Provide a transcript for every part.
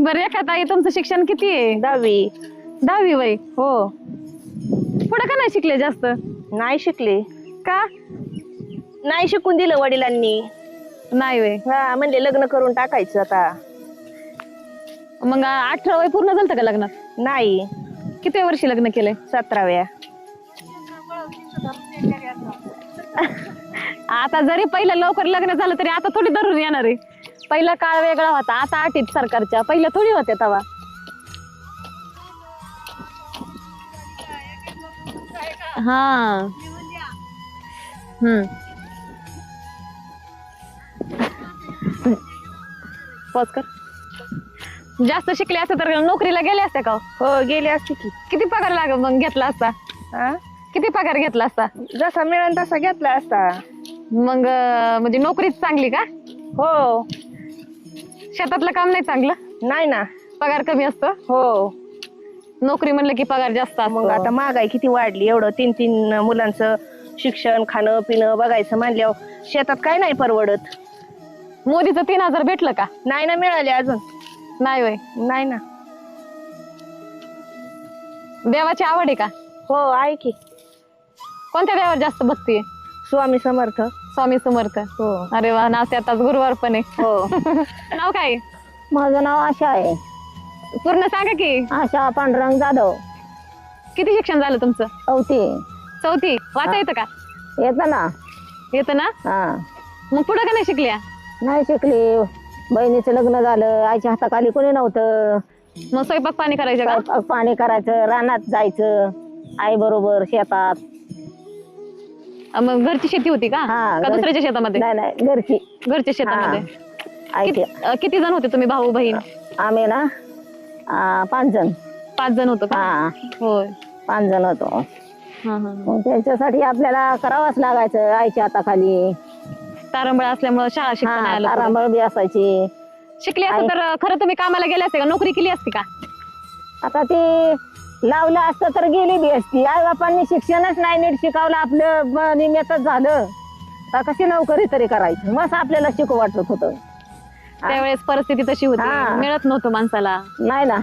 बरं एका ताई तुमचं शिक्षण किती आहे? दहावी. दहावी वय हो. पुढे का नाही शिकले जास्त? नाही शिकले. का? नाही शिकून दिलं वडिलांनी. नाही वय. हा म्हणजे लग्न करून टाकायचं आता. मग अठरा वय पूर्ण झालं का लग्नात? नाही. किती वर्षी लग्न केलंय? सतराव्या. आता जरी पहिलं लवकर लग्न झालं तरी आता थोडी धरून येणार आहे. पहिला काळ वेगळा होता आता अटीत सरकारच्या पहिल्या थोडी होत्या तवा. हा. हम्म. पॉज कर. जास्त शिकले असते तर नोकरीला गेले असते का हो? हो गेले असते की. किती पगार लाग मग घेतला असता? हा किती पगार घेतला असता? जसा मिळेल तसा घेतला असता. मग अं, म्हणजे नोकरीच चांगली का? हो. शेतातलं काम नाही चांगलं? नाही ना. पगार कमी असतो? हो. नोकरी म्हणलं की पगार जास्त मग आता महागाई किती वाढली? एवढं तीन तीन मुलांचं शिक्षण खाणं पिणं बघायचं म्हणल्यावर शेतात काय नाही परवडत? मोदीचं तीन हजार भेटलं का? नाही ना मिळाले अजून. नाही वय नाही ना. देवाची आवड आहे का? हो आहे की. कोणत्या देवावर जास्त भक्ती आहे? स्वामी समर्थ. स्वामी समर्थ. हो. अरे वा नाच आताच गुरुवार पण आहे. हो. नाव काय? माझं नाव आशा आहे. पूर्ण सांगा की. आशा पांडुरंग जाधव. किती शिक्षण झालं तुमचं? चौथी. चौथी. वाचा येतं का? येतं ना. येतं ना? हा. मग पुढं का नाही शिकल्या? नाही शिकली. बहिणीचं लग्न झालं. आईच्या हाताखाली कोणी नव्हतं. मग स्वयंपाक पाणी करायचं का? स्वयंपाक पाणी करायचं. रानात जायचं. आई बरोबर शेतात. अं, मग घरची शेती होती का? हा, का घर- दुसऱ्याच्या शेतामध्ये? नाही नाही घरची. घरच्या शेतामध्ये. किती अं, किती जण होते तुम्ही भाऊ बहीण? आम्ही ना आ, पाच जण. पाच जण होतो का? हा. होय. पाच जण होतो. हा, हा, हा. मग त्यांच्यासाठी आपल्याला करावंच लागायचं आईच्या हाताखाली. तारंबळ असल्यामुळे शाळा शिकता नाही हा आलं पुढे. तारांबळ बी असायची. शिकली असते तर अं, खरं तुम्ही कामाला गेले असते का? नोकरी केली असती का? आता ती लावलं असतं तर गेली बी असती. आई बापांनी शिक्षणच नाही नीट शिकवलं आपलं निमित्तच झालं. तर कशी नोकरी तरी करायची? मस्त आपल्याला शिकू वाटत होतं. त्यावेळेस परिस्थिती तशी होती. हा. मिळत नव्हतं माणसाला. नाही ना.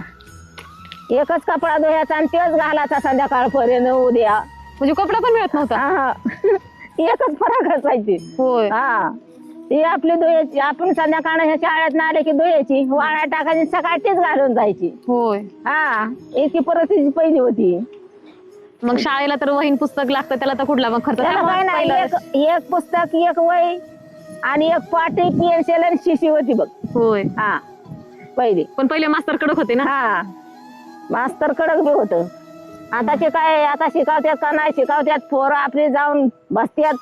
एकच कपडा धुयाचा आणि तेच घालायचा संध्याकाळपर्यंत उद्या. म्हणजे कपडा पण मिळत नव्हता. हा. एकच फरक असायची. होय. हा. ती आपली धुयाची आपण संध्याकाळ ह्या शाळेत आले की धुयाची वाळा टाकायची सकाळी तीच घालून जायची. होय. हा इतकी परिस्थिती पहिली होती. मग शाळेला तर वहीन पुस्तक लागतं त्याला तर कुठला मग खर्च? त्याला त्यामुळे काय नाही पहिलं- एक एक पुस्तक एक वही आणि एक पाटी पेन्सिल आणि शिशी होती बघ. होय. हा पहिली. पण पहिले मास्तर कडक होते ना? हा मास्तर कडक बी होत. आताचे काय आता शिकवत्यात का नाही शिकवत्यात पोरं आपली जाऊन बसत्यात.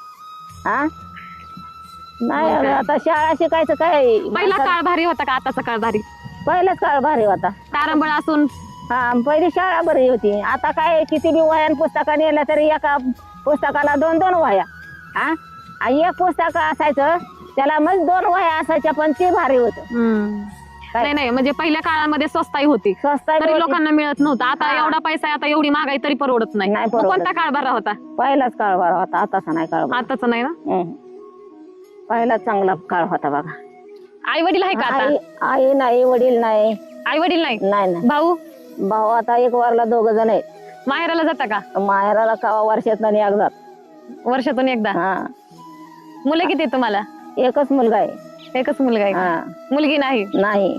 हा? नाही मग काय? आता शाळा शिकायचं काय? पहिला काळ भारी होता का आताचा काळ भारी? पहिलाच काळ भारी होता. तारंबळ असून? हा पहिली शाळा बरी होती. आता काय किती बी वयान पुस्तका नेलं तरी एका पुस्तकाला दोन दोन वया हा? आणि एक पुस्तक असायचं त्याला मग दोन वया असायच्या पण ते भारी होत. काय? नाही नाही म्हणजे पहिल्या काळामध्ये स्वस्ताई होती. स्वस्त तरी लोकांना मिळत नव्हतं. आता हा. एवढा पैसा आहे आता एवढी महागाई तरी परवडत नाही. नाही मग परवडत. कोणता काळ बरा होता? पहिलाच काळ बरा होता आताचा नाही काळ बरा. आताचा नाही ना? हम्म. पहिला चांगला काळ होता बघा. आई वडील आहे का आई आता? आई नाही वडील नाही. आई वडील नाही? नाही नाही. भाऊ? भाऊ आता एक वारला दोघ जण आहेत. माहेराला जाता का? माहेराला कावा वर्षात नाही एकदा. वर्षातून एकदा? हा. मुलं किती आहेत तुम्हाला? एकच मुलगा आहे. एकच मुलगा आहे का? हा. मुलगी नाही? नाही.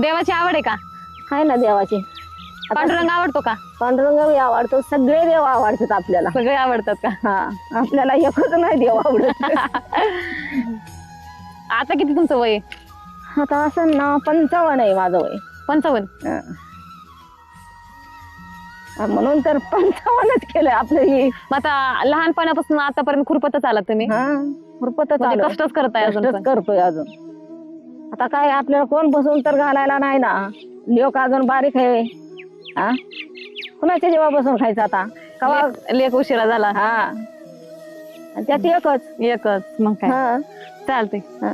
देवाची आवड आहे का? आहे ना देवाची. पांडुरंग आवडतो का? पांडुरंग आवडतो. सगळे देव आवडतात आपल्याला. सगळे आवडतात का? हा आपल्याला एकच नाही देव आवडत. आता किती तुमचं वय? आहे? आता असं ना पंचावन्न आहे माझं वय. पंचावन्न? हा. हा, म्हणून तर पंचावन्नच केलंय आपलं हे मग आता लहानपणापासून आतापर्यंत खुरपतच आलात तुम्ही? हा खुरपतच म्हणजे आलं. कष्टच करताय अजून कष्टच पण. करतोय अजून. आता काय आपल्याला कोण बसून तर घालायला नाही ना. लोक अजून बारीक आहे. हा? कुणाच्या जेव्हा बसून खायचं आता? कवा लेक- लेक उशिरा झाला. हा. आणि त्यात एकच एकच. मग काय? हा. चालते हा.